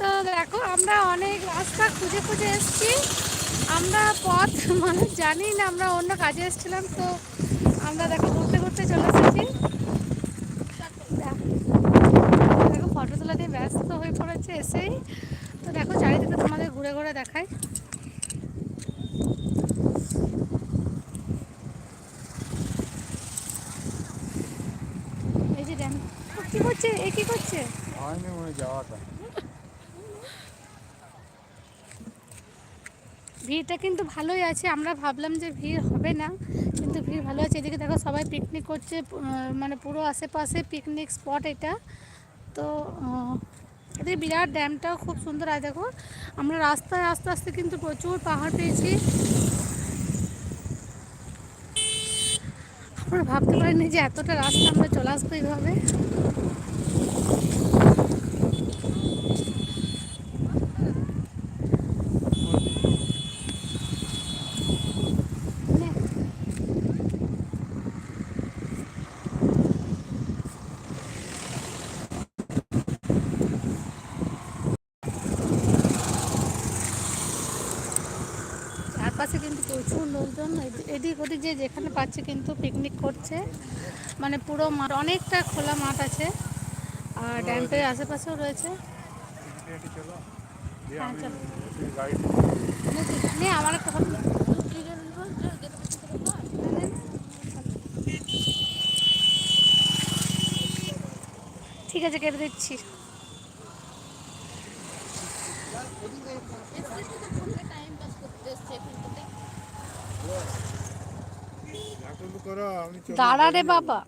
তো দেখো, আমরা অনেক রাস্তা খুঁজে খুঁজে এসেছি। আমরা পথ মানে জানি না, আমরা অন্য কাজে এসেছিলাম, তো আমরা দেখো ঘুরতে ঘুরতে চলে এসেছি। দেখো, ফটো তোলা দিয়ে ব্যস্ত হয়ে পড়েছে এসেই। তো দেখো, চারিদিকে তোমাদের ঘুরে ঘুরে দেখায় এই যে ড্যাম কি করছে? এ কি করছে? যাওয়াটা ভিড়টা কিন্তু ভালোই আছে। আমরা ভাবলাম যে ভিড় হবে না, কিন্তু ভিড় ভালো আছে। এদিকে দেখো সবাই পিকনিক করছে মানে পুরো আশেপাশে পিকনিক স্পট এটা। তো এদের বিরাট ড্যামটাও খুব সুন্দর আর দেখো, আমরা রাস্তায় আস্তে আস্তে কিন্তু প্রচুর পাহাড় পেয়েছি। আমরা ভাবতে পারিনি যে এতটা রাস্তা আমরা চলে আসব এইভাবে নে। চারপাশে কিন্তু প্রচুর লোকজন এদি- এদিক ওদিক যে যেখানে পাচ্ছে কিন্তু পিকনিক করছে। মানে পুরো মাঠ অনেকটা খোলা মাঠ আছে। আর ড্যাম্পের আশেপাশেও রয়েছে। হ্যাঁ, আমার একটা ঠিক আছে কেটে দিচ্ছি। চলে দাঁড়া রে বাবা।